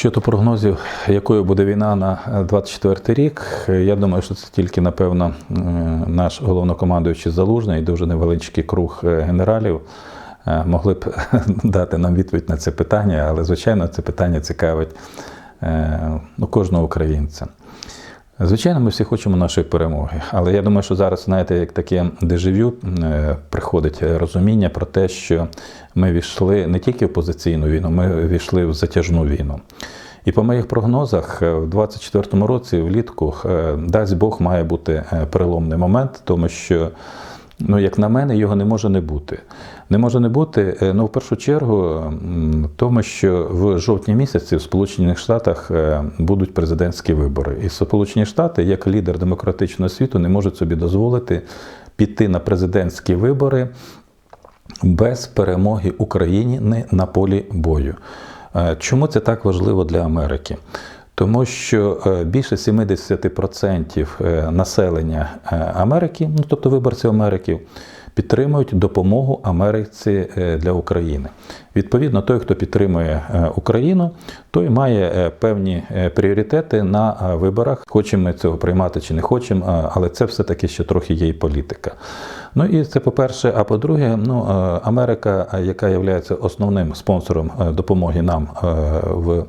Щодо прогнозів, якою буде війна на 24 рік, я думаю, що це тільки, напевно, е, наш головнокомандуючий Залужний і дуже невеличкий круг е, генералів е, могли б дати нам відповідь на це питання, але, звичайно, це питання цікавить е, ну, кожного українця. Звичайно, ми всі хочемо нашої перемоги, але я думаю, що зараз, знаєте, як таке дежавю е, приходить розуміння про те, що ми війшли не тільки в позиційну війну, ми війшли в затяжну війну. І по моїх прогнозах, е, в 24-му році, влітку, е, дасть Бог, має бути переломний момент, тому що, ну, як на мене, його не може не бути. Не може не бути, е, ну, в першу чергу, тому що в жовтні місяці в Сполучених Штатах е, будуть президентські вибори. І Сполучені Штати, як лідер демократичного світу, не можуть собі дозволити піти на президентські вибори без перемоги Україні на полі бою. Е, Чому це так важливо для Америки? Тому що е, більше 70% е, населення е, Америки, ну тобто виборців Америки, підтримують допомогу Америці для України. Відповідно, той, хто підтримує Україну, той має певні пріоритети на виборах. Хочемо ми цього приймати чи не хочемо, але це все-таки ще трохи є і політика. Ну і це по-перше. А по-друге, ну Америка, яка є основним спонсором допомоги нам в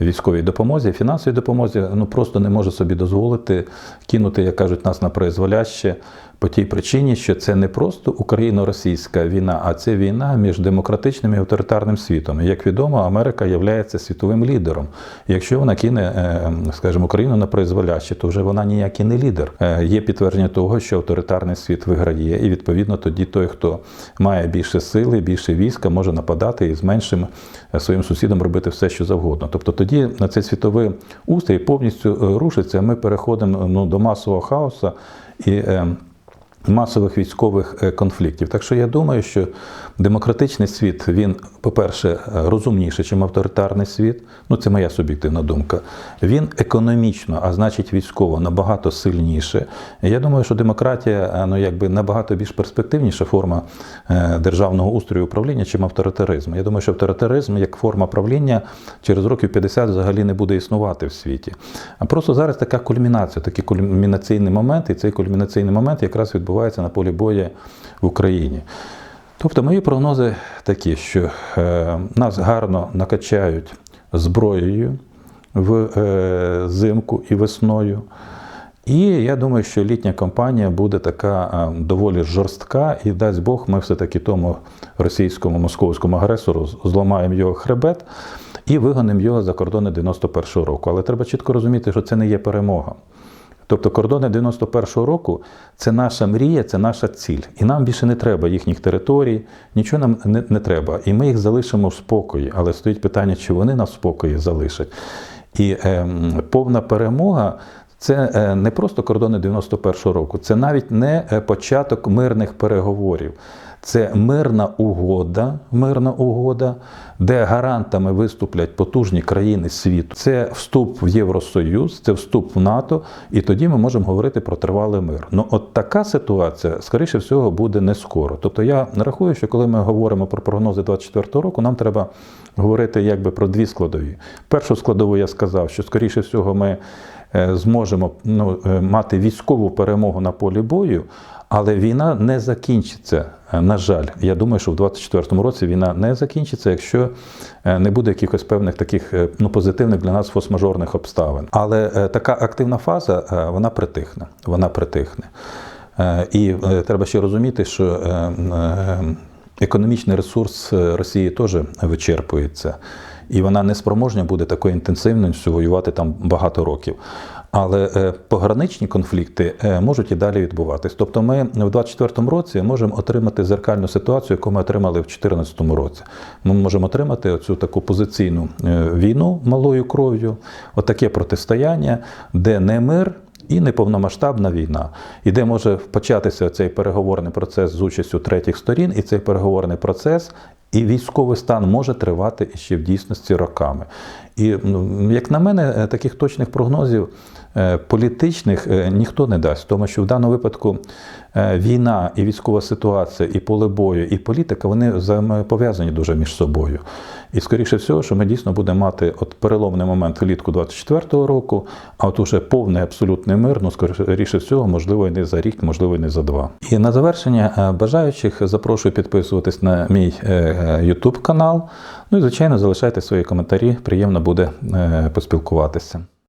військовій допомозі, фінансовій допомозі, ну просто не може собі дозволити кинути, як кажуть, нас на произволяще по тій причині, що це не просто україно-російська війна, а це війна між демократичним і авторитарним світом. Як відомо, Америка є світовим лідером. Якщо вона кине, е, скажімо, Україну на произволяще, то вже вона ніякий не лідер. Е, Є підтвердження того, що авторитарний світ виграє, і відповідно тоді той, хто має більше сили, більше війська, може нападати і з меншим е, своїм сусідом робити все, що завгодно. Тобто тоді на цей світовий устрій повністю рушиться. Ми переходимо ну, до масового хаосу і. Масових військових е, конфліктів. Так що я думаю, що демократичний світ, він, по-перше, е, розумніший, ніж авторитарний світ. Ну, це моя суб'єктивна думка. Він економічно, а значить військово, набагато сильніше. Я думаю, що демократія е, ну, якби набагато більш перспективніша форма державного устрою управління, чим авторитаризм. Я думаю, що авторитаризм як форма правління через років 50 взагалі не буде існувати в світі. А просто зараз така кульмінація, такий кульмінаційний момент, і цей кульмінаційний момент якраз відбувається на полі бою в Україні. Тобто мої прогнози такі, що е, нас гарно накачають зброєю в е, зимку і весною. І я думаю, що літня кампанія буде така е, доволі жорстка, і дасть Бог, ми все-таки тому російському московському агресору зламаємо його хребет і вигонимо його за кордони 91-го року. Але треба чітко розуміти, що це не є перемога. Тобто кордони 91-го року це наша мрія, це наша ціль. І нам більше не треба їхніх територій, нічого нам не, не треба. І ми їх залишимо в спокої. Але стоїть питання, чи вони нас в спокої залишать. І е, повна перемога. Це е, не просто кордони 91-го року, це навіть не е, початок мирних переговорів. Це мирна угода, мирна угода, де гарантами виступлять потужні країни світу. Це вступ в Євросоюз, це вступ в НАТО, і тоді ми можемо говорити про тривалий мир. Ну от така ситуація, скоріше всього, буде не скоро. Тобто я рахую, що коли ми говоримо про прогнози 24-го року, нам треба говорити якби про дві складові. Першу складову я сказав, що скоріше всього ми е, зможемо ну, е, мати військову перемогу на полі бою. Але війна не закінчиться. Е, На жаль, я думаю, що в 24-му році війна не закінчиться, якщо е, не буде якихось певних таких е, ну, позитивних для нас форс-мажорних обставин. Але така активна фаза вона притихне. Вона притихне. І треба ще розуміти, що економічний ресурс Росії теж вичерпується. І вона не спроможна буде такою інтенсивністю воювати там багато років. Але е, пограничні конфлікти е, можуть і далі відбуватись. Тобто, ми в 24-му році можемо отримати зеркальну ситуацію, яку ми отримали в 2014 році. Ми можемо отримати оцю таку позиційну е, війну малою кров'ю, отаке протистояння, де не мир. І неповномасштабна війна, і де може початися цей переговорний процес з участю третіх сторін, і цей переговорний процес і військовий стан може тривати ще в дійсності роками. І, ну, як на мене, таких точних прогнозів політичних е, ніхто не дасть, тому що в даному випадку е, війна і військова ситуація, і поле бою, і політика вони взаємопов'язані дуже між собою. І скоріше всього, що ми дійсно будемо мати от переломний момент влітку 24-го року, а от уже повний абсолютний мир, ну скоріше всього, можливо, і не за рік, можливо, і не за два. І на завершення е, бажаючих запрошую підписуватись на мій е, YouTube канал. Ну і звичайно, залишайте свої коментарі. Приємно буде е, поспілкуватися.